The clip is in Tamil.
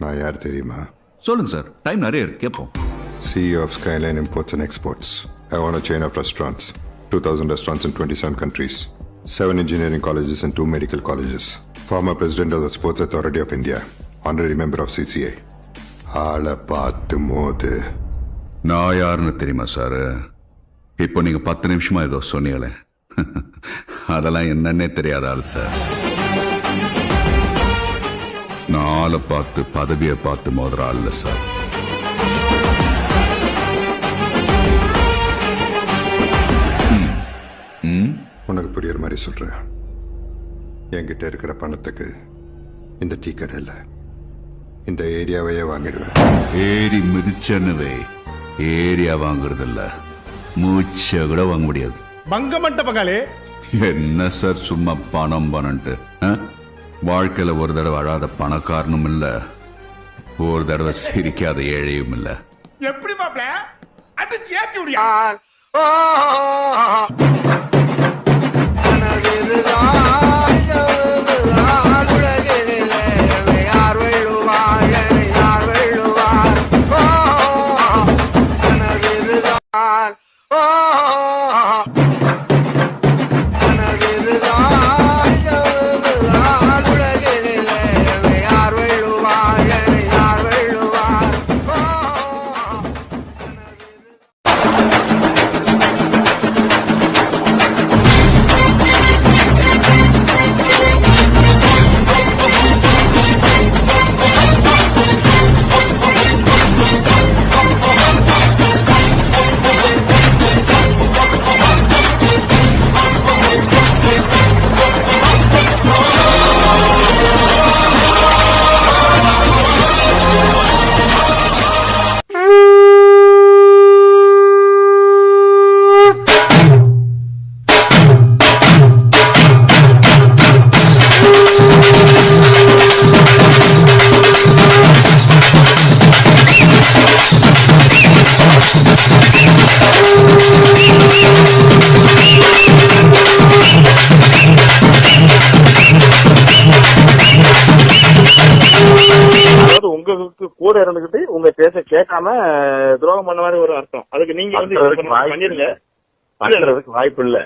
நான் யார் தெரியுமா சொல்லுங்க சார் டைம் நிறைய இருக்கு கேட்போம் CEO of Skyline Imports and Exports. I own a chain of restaurants, 2,000 restaurants in 27 countries, 7 engineering colleges and 2 medical colleges. Former president of the Sports Authority of India, honorary member of CCA. ஆளை பார்த்து மோது நான் யாருன்னு தெரியுமா சார் இப்போ நீங்க பத்து நிமிஷமா ஏதோ சொன்னீங்களே அதெல்லாம் என்னன்னே தெரியாத ஆள் சார் நான் ஆளை பார்த்து பதவியை பார்த்து மோதுற ஆள் இல்ல சார் உனக்கு புரியுற மாதிரி சொல்றேன். என்கிட்ட இருக்கிற பணத்துக்கு இந்த டீ கடை இல்லை. இந்த ஏரியாவையே வாங்கிடுவேன். ஏறி மிதிச்சனுவே ஏரியா வாங்குறது இல்ல மூச்சை கூட வாங்க முடியாது. பங்கமட்ட பகாலே என்ன சார் சும்மா பணம் பணம்ட்டு ஆ? வாழ்க்கையில ஒரு தடவை அழாத பணக்காரனும் இல்ல. ஒரு தடவை சிரிக்காத ஏழையும் இல்ல. எப்படி மாப்ள அது சேர்த்து விடியா? உங்களுக்கு கூட இருந்துகிட்டு உங்க பேச்ச கேட்காம துரோகம் பண்ண மாதிரி ஒரு அர்த்தம். அதுக்கு நீங்க வந்து பண்ணிருங்க. வாய்ப்பு இல்ல.